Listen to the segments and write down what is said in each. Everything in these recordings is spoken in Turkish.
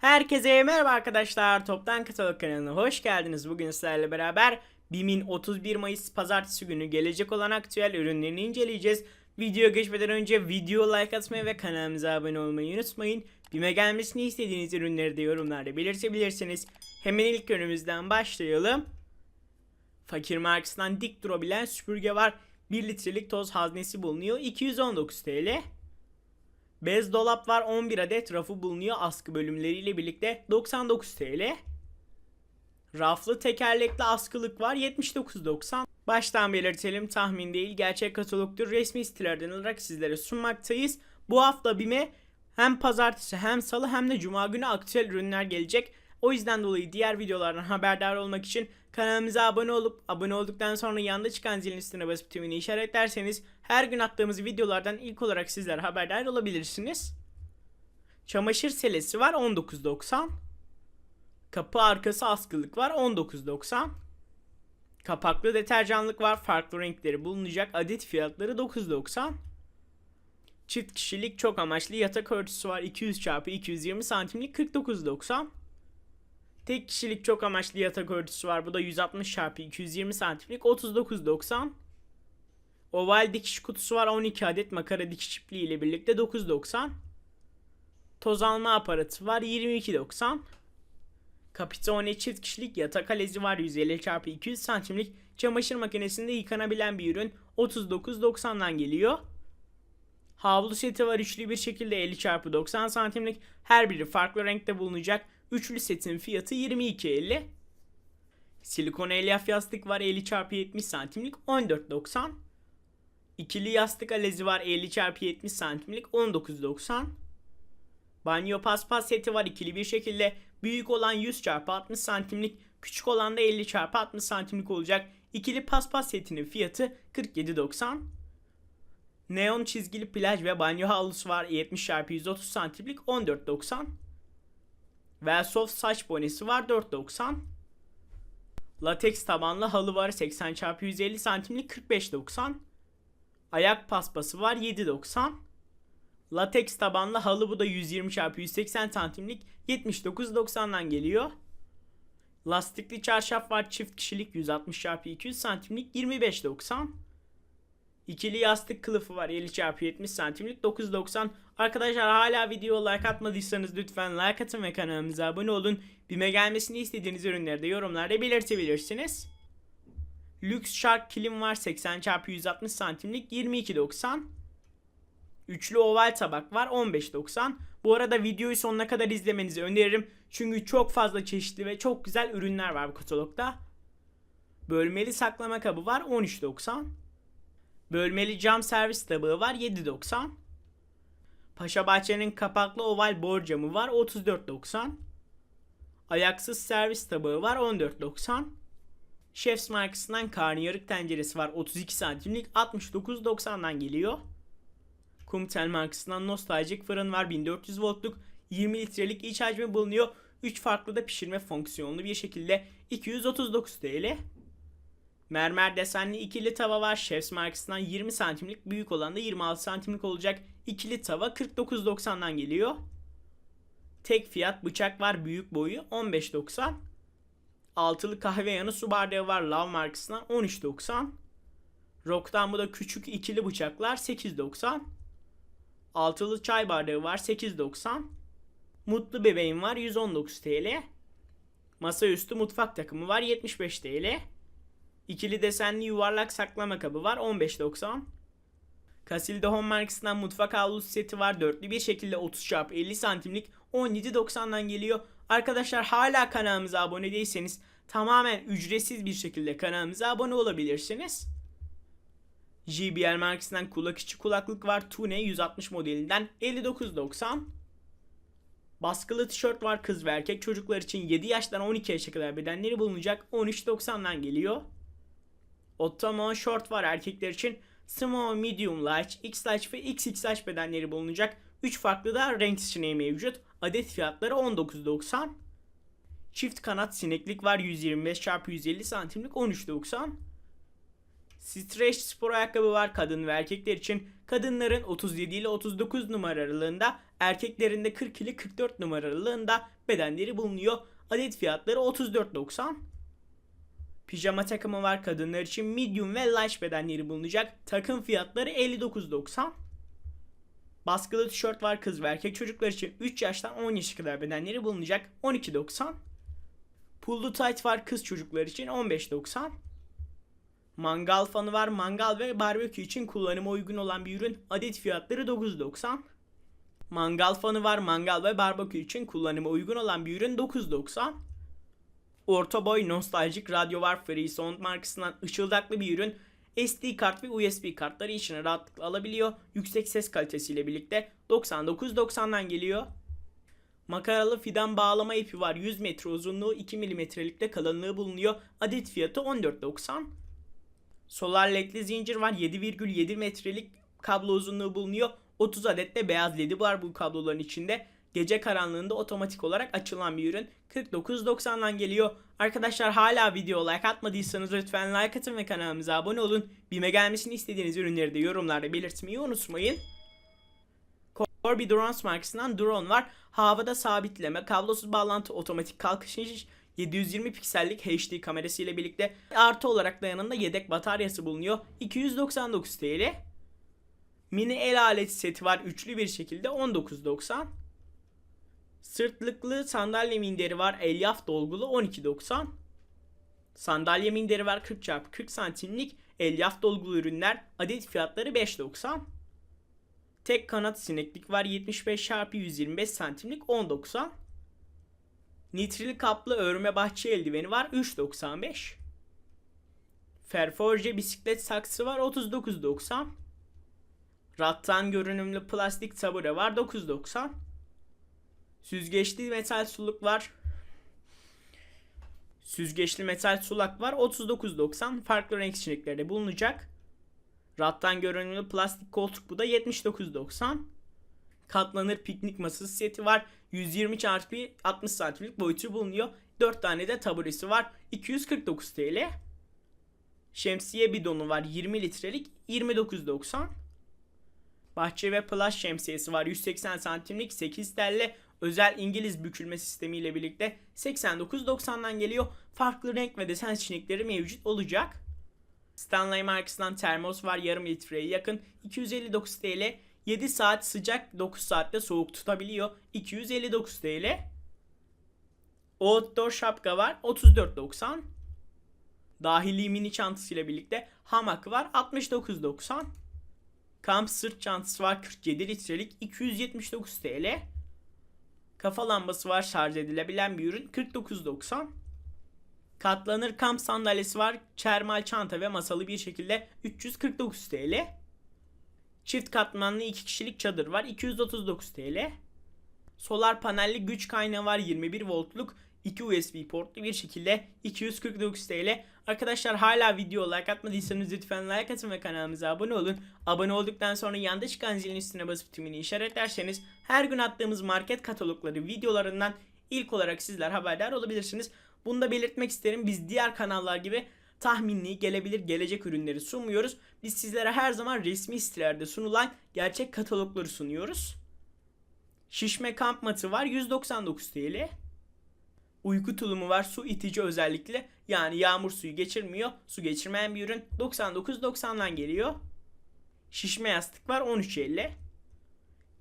Herkese merhaba arkadaşlar. Toptan Katalog kanalına hoş geldiniz. Bugün sizlerle beraber BİM'in 31 Mayıs pazartesi günü gelecek olan aktüel ürünlerini inceleyeceğiz. Videoya geçmeden önce video like atmayı ve kanalımıza abone olmayı unutmayın. BİM'e gelmesini istediğiniz ürünleri de yorumlarda belirtebilirsiniz. Hemen ilk ürünümüzden başlayalım. Fakir markasından dik durabilen süpürge var. 1 litrelik toz haznesi bulunuyor. 219 TL. Bez dolap var 11 adet rafı bulunuyor askı bölümleriyle birlikte 99 TL. Raflı tekerlekli askılık var 79.90. Baştan belirtelim tahmin değil gerçek katalogdur resmi sitelerden alarak sizlere sunmaktayız. Bu hafta BİM'e hem pazartesi hem salı hem de cuma günü aktüel ürünler gelecek. O yüzden dolayı diğer videolardan haberdar olmak için kanalımıza abone olup abone olduktan sonra yanda çıkan zilin üstüne basıp tümünü işaretlerseniz her gün attığımız videolardan ilk olarak sizler haberdar olabilirsiniz. Çamaşır selesi var 19.90. Kapı arkası askılık var 19.90. Kapaklı deterjanlık var farklı renkleri bulunacak adet fiyatları 9.90. Çift kişilik çok amaçlı yatak örtüsü var 200 x 220 santimlik 49.90. Tek kişilik çok amaçlı yatak örtüsü var. Bu da 160 x 220 santimlik 39.90. Oval dikiş kutusu var 12 adet makara dikiş ipliği ile birlikte 9.90. Toz alma aparatı var 22.90. Capitone çift kişilik yatak alezi var 150 x 200 santimlik çamaşır makinesinde yıkanabilen bir ürün 39.90'dan geliyor. Havlu seti var üçlü bir şekilde 50 x 90 santimlik her biri farklı renkte bulunacak. Üçlü setin fiyatı 22.50. Silikon elyaf yastık var 50 x 70 santimlik 14.90. İkili yastık alezi var 50 x 70 santimlik 19.90. Banyo paspas seti var ikili bir şekilde büyük olan 100 x 60 santimlik küçük olan da 50 x 60 santimlik olacak. İkili paspas setinin fiyatı 47.90. Neon çizgili plaj ve banyo havlusu var 70 x 130 santimlik 14.90. Velsoft saç bonesi var 4.90. Lateks tabanlı halı var 80 x 150 santimlik 45.90. Ayak paspası var 7.90. Lateks tabanlı halı bu da 120 x 180 santimlik 79.90'dan geliyor. Lastikli çarşaf var çift kişilik 160 x 200 santimlik 25.90. İkili yastık kılıfı var 50 x 70 santimlik 9.90. Arkadaşlar hala video like atmadıysanız lütfen like atın ve kanalımıza abone olun. Bime gelmesini istediğiniz ürünleri de yorumlarda belirtebilirsiniz. Lüks Shark kilim var 80 x 160 santimlik 22.90. Üçlü oval tabak var 15.90. Bu arada videoyu sonuna kadar izlemenizi öneririm. Çünkü çok fazla çeşitli ve çok güzel ürünler var bu katalogda. Bölmeli saklama kabı var 13.90. Bölmeli cam servis tabağı var 7.90. Paşa Bahçe'nin kapaklı oval borcamı var 34.90. Ayaksız servis tabağı var 14.90. Chef's markasından karnıyarık tenceresi var 32 santimlik 69.90'dan geliyor. Kumtel markasından nostaljik fırın var 1400 voltluk 20 litrelik iç hacmi bulunuyor. 3 farklı da pişirme fonksiyonlu bir şekilde 239 TL. Mermer desenli ikili tava var. Chef's markasından 20 santimlik büyük olan da 26 santimlik olacak. İkili tava 49.90'dan geliyor. Tek fiyat bıçak var büyük boyu 15.90. Altılı kahve yanı su bardağı var Love markasından 13.90. Rock'tan bu da küçük ikili bıçaklar 8.90. Altılı çay bardağı var 8.90. Mutlu bebeğim var 119 TL. Masaüstü mutfak takımı var 75 TL. İkili desenli yuvarlak saklama kabı var 15.90. Casilda Home markasından mutfak havlusu seti var. Dörtlü bir şekilde 30 x 50 santimlik 17.90'dan geliyor. Arkadaşlar hala kanalımıza abone değilseniz tamamen ücretsiz bir şekilde kanalımıza abone olabilirsiniz. JBL markasından kulak içi kulaklık var. Tune 160 modelinden 59.90. Baskılı tişört var kız ve erkek çocuklar için 7 yaştan 12 yaşa kadar bedenleri bulunacak 13.90'dan geliyor. Ottoman short var erkekler için. Small, medium, large, x large ve xxl bedenleri bulunacak. 3 farklı da renk seçeneği mevcut. Adet fiyatları 19.90. Çift kanat sineklik var 125 x 150 santimlik 13.90. Stretch spor ayakkabı var kadın ve erkekler için. Kadınların 37 ile 39 numara aralığında, erkeklerin de 40 ile 44 numara aralığında bedenleri bulunuyor. Adet fiyatları 34.90. Pijama takımı var kadınlar için medium ve large bedenleri bulunacak. Takım fiyatları 59.90. Baskılı tişört var kız ve erkek çocuklar için 3 yaştan 10 yaşa kadar bedenleri bulunacak 12.90. Pullu tight var kız çocuklar için 15.90. Mangal fanı var mangal ve barbekü için kullanıma uygun olan bir ürün adet fiyatları 9.90. Mangal fanı var mangal ve barbekü için kullanıma uygun olan bir ürün 9.90. Orta boy nostaljik radyo var Freesound markasından ışıldaklı bir ürün. SD kart ve USB kartları içine rahatlıkla alabiliyor. Yüksek ses kalitesiyle birlikte 99.90'dan geliyor. Makaralı fidan bağlama ipi var. 100 metre uzunluğu 2 milimetrelikte kalınlığı bulunuyor. Adet fiyatı 14.90. Solar ledli zincir var. 7,7 metrelik kablo uzunluğu bulunuyor. 30 adet de beyaz ledi var bu kabloların içinde. Gece karanlığında otomatik olarak açılan bir ürün. 49.90'dan geliyor. Arkadaşlar hala video like atmadıysanız lütfen like atın ve kanalımıza abone olun. Bime gelmesini istediğiniz ürünleri de yorumlarda belirtmeyi unutmayın. Corby Drones markasından drone var. Havada sabitleme, kablosuz bağlantı, otomatik kalkış iniş, 720 piksellik HD kamerası ile birlikte artı olarak da yanında yedek bataryası bulunuyor. 299 TL. Mini el aleti seti var üçlü bir şekilde 19.90. Sırtlıklı sandalye minderi var elyaf dolgulu 12.90. Sandalye minderi var 40x40 santimlik elyaf dolgulu ürünler adet fiyatları 5.90. Tek kanat sineklik var 75x125 santimlik 10.90. Nitril kaplı örme bahçe eldiveni var 3.95. Ferforje bisiklet saksı var 39.90. Rattan görünümlü plastik tabure var 9.90. Süzgeçli metal suluk var. Süzgeçli metal sulak var 39.90. Farklı renk seçenekleri bulunacak. Rattan görünümlü plastik koltuk bu da 79.90. Katlanır piknik masası seti var. 120 x 60 santimlik boyutu bulunuyor. 4 tane de taburesi var. 249 TL. Şemsiye bidonu var 20 litrelik 29.90. Bahçe ve plaj şemsiyesi var 180 santimlik 8 TL. Özel İngiliz bükülme sistemiyle birlikte 89.90'dan geliyor. Farklı renk ve desen seçenekleri mevcut olacak. Stanley markasından termos var yarım litreye yakın 259 TL. 7 saat sıcak 9 saatte soğuk tutabiliyor 259 TL. Outdoor şapka var 34.90. Dahili mini çantasıyla birlikte hamak var 69.90. Kamp sırt çantası var 47 litrelik 279 TL. Kafa lambası var şarj edilebilen bir ürün 49.90. Katlanır kamp sandalyesi var. Çermal çanta ve masalı bir şekilde 349 TL. Çift katmanlı 2 kişilik çadır var 239 TL. Solar panelli güç kaynağı var 21 voltluk 2 USB portlu bir şekilde 249 TL. Arkadaşlar hala video like atmadıysanız lütfen like atın ve kanalımıza abone olun. Abone olduktan sonra yanda çıkan zilin üstüne basıp tümünü işaretlerseniz her gün attığımız market katalogları videolarından ilk olarak sizler haberdar olabilirsiniz. Bunu da belirtmek isterim. Biz diğer kanallar gibi tahminli gelebilir gelecek ürünleri sunmuyoruz. Biz sizlere her zaman resmi sitelerde sunulan gerçek katalogları sunuyoruz. Şişme kamp matı var 199 TL. Uyku tulumu var su itici özellikle yani yağmur suyu geçirmiyor. Su geçirmeyen bir ürün 99.90'dan geliyor. Şişme yastık var 13.50.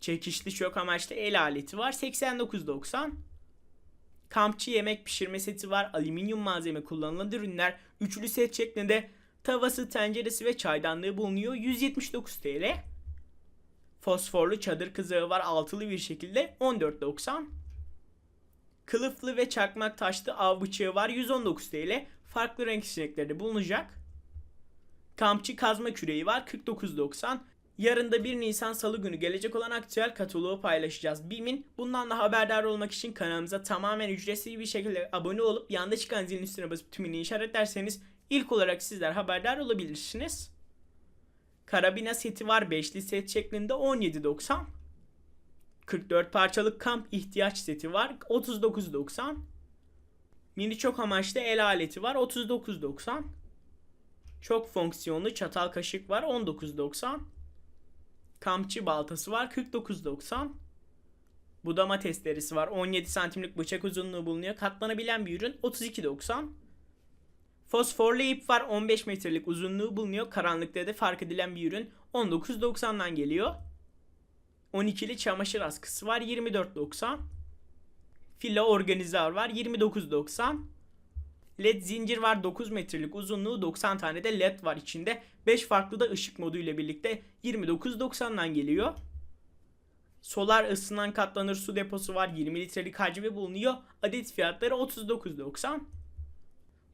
Çekişli çok amaçlı el aleti var 89.90. Kampçı yemek pişirme seti var. Alüminyum malzeme kullanılan ürünler. Üçlü set şeklinde tavası, tenceresi ve çaydanlığı bulunuyor. 179 TL. Fosforlu çadır kızağı var altılı bir şekilde 14.90. Kılıflı ve çakmak taşlı av bıçağı var 119 TL. Farklı renk seçenekleri bulunacak. Kampçı kazma küreği var 49.90. Yarın da 1 Nisan Salı günü gelecek olan aktüel kataloğu paylaşacağız. BİM'in bundan da haberdar olmak için kanalımıza tamamen ücretsiz bir şekilde abone olup yanda çıkan zilin üstüne basıp tümünü işaretlerseniz ilk olarak sizler haberdar olabilirsiniz. Karabina seti var 5'li set şeklinde 17.90. 44 parçalık kamp ihtiyaç seti var 39.90. Mini çok amaçlı el aleti var 39.90. Çok fonksiyonlu çatal kaşık var 19.90. Kampçı baltası var 49.90. Budama testeresi var. 17 santimlik bıçak uzunluğu bulunuyor. Katlanabilen bir ürün 32.90. Fosforlu ip var 15 metrelik uzunluğu bulunuyor. Karanlıkta da fark edilen bir ürün 19.90'dan geliyor. 12'li çamaşır askısı var 24.90. Fila organizer var 29.90. LED zincir var 9 metrelik uzunluğu 90 tane de LED var içinde. 5 farklı da ışık modu ile birlikte 29.90'dan geliyor. Solar ısınan katlanır su deposu var 20 litrelik hacmi bulunuyor. Adet fiyatları 39.90.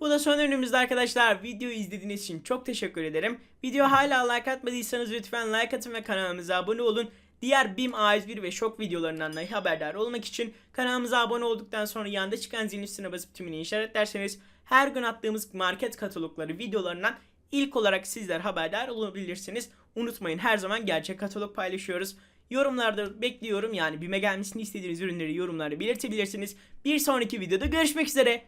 Bu da son ürünümüzde arkadaşlar. Videoyu izlediğiniz için çok teşekkür ederim. Video hala like atmadıysanız lütfen like atın ve kanalımıza abone olun. Diğer BİM A101 ve şok videolarından da haberdar olmak için kanalımıza abone olduktan sonra yanında çıkan zilin üstüne basıp tümünü işaretlerseniz her gün attığımız market katalogları videolarından ilk olarak sizler haberdar olabilirsiniz. Unutmayın her zaman gerçek katalog paylaşıyoruz. Yorumlarda bekliyorum yani BİM'e gelmesini istediğiniz ürünleri yorumlarda belirtebilirsiniz. Bir sonraki videoda görüşmek üzere.